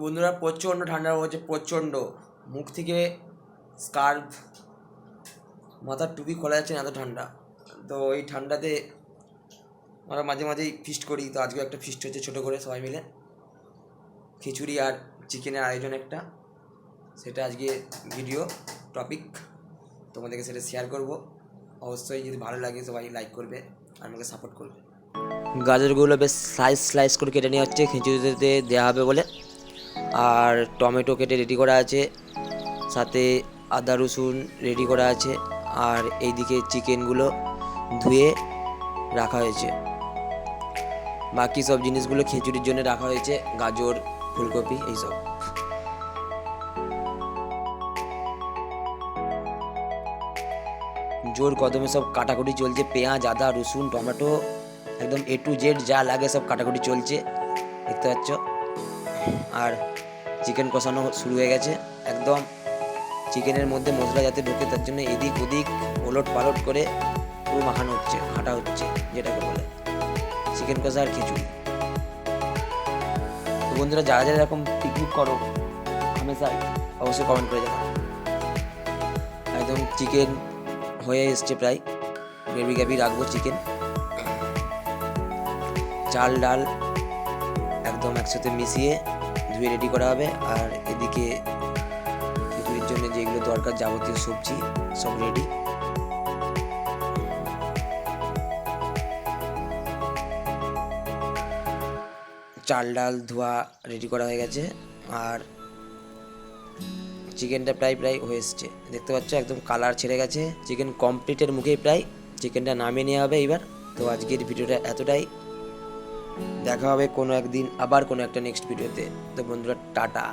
বন্ধুরা প্রচণ্ড ঠান্ডা হচ্ছে প্রচণ্ড। মুখ থেকে স্কার্ফ মাথার টুপি খোলা যাচ্ছে না এত ঠান্ডা। তো এই ঠান্ডাতে আমরা মাঝে মাঝেই ফিস্ট করি। তো আজকে একটা ফিস্ট হচ্ছে ছোটো করে সবাই মিলে। খিচুড়ি আর চিকেনের আয়োজন একটা। সেটা আজকে ভিডিও টপিক তোমাদেরকে সেটা শেয়ার করব। অবশ্যই যদি ভালো লাগে সবাই লাইক করবে আর আমাকে সাপোর্ট করবে। গাজরগুলো বেশ স্লাইস স্লাইস করে কেটে নেওয়া হচ্ছে। খিচুড়িতে দেওয়া হবে বলে। আর টমেটো কেটে রেডি করা আছে, সাথে আদা রসুন রেডি করা আছে, আর এইদিকে চিকেনগুলো ধুয়ে রাখা হয়েছে। বাকি সব জিনিসগুলো খিচুড়ির জন্য রাখা হয়েছে, গাজর, ফুলকপি এইসব জোর কদমে সব কাটাকুটি চলছে, পেঁয়াজ, আদা, রসুন, টমেটো, একদম এ টু জেড যা লাগে সব কাটাকুটি চলছে, দেখতে পাচ্ছ? আর চিকেন কষানো শুরু হয়ে গেছে। একদম চিকেনের মধ্যে মশলা যাতে ঢোকে, তার জন্য এদিক ওদিক ওলট পালট করে পুরো মাখানো হচ্ছে ঘাটা হচ্ছে, যেটাকে বলে। চিকেন কষা আর খিচুড়ি। তো বন্ধুরা, যারা যারা এরকম পিকনিক করো হামেশা অবশ্যই কমেন্ট করে জানাও। একদম চিকেন হয়ে এসছে প্রায়। গ্রেভি গ্রেভি রাখব চিকেন চাল, ডাল একদম একসাথে মিশিয়ে ধুয়ে রেডি করা হবে। আর এদিকে খিচুড়ির জন্য যেগুলো দরকার যাবতীয় সবজি সব রেডি চাল, ডাল, ধোয়া রেডি করা হয়ে গেছে। আর চিকেনটা প্রায় প্রায় হয়ে এসছে। দেখতে পাচ্ছ একদম কালার ছেড়ে গেছে। চিকেন কমপ্লিটের মুখেই প্রায়। চিকেনটা নামিয়ে নেওয়া হবে এবার তো আজকের ভিডিওটা এতটাই। দেখা হবে কোনো একদিন আবার কোনো একটা নেক্সট ভিডিওতে তো বন্ধুরা টাটা।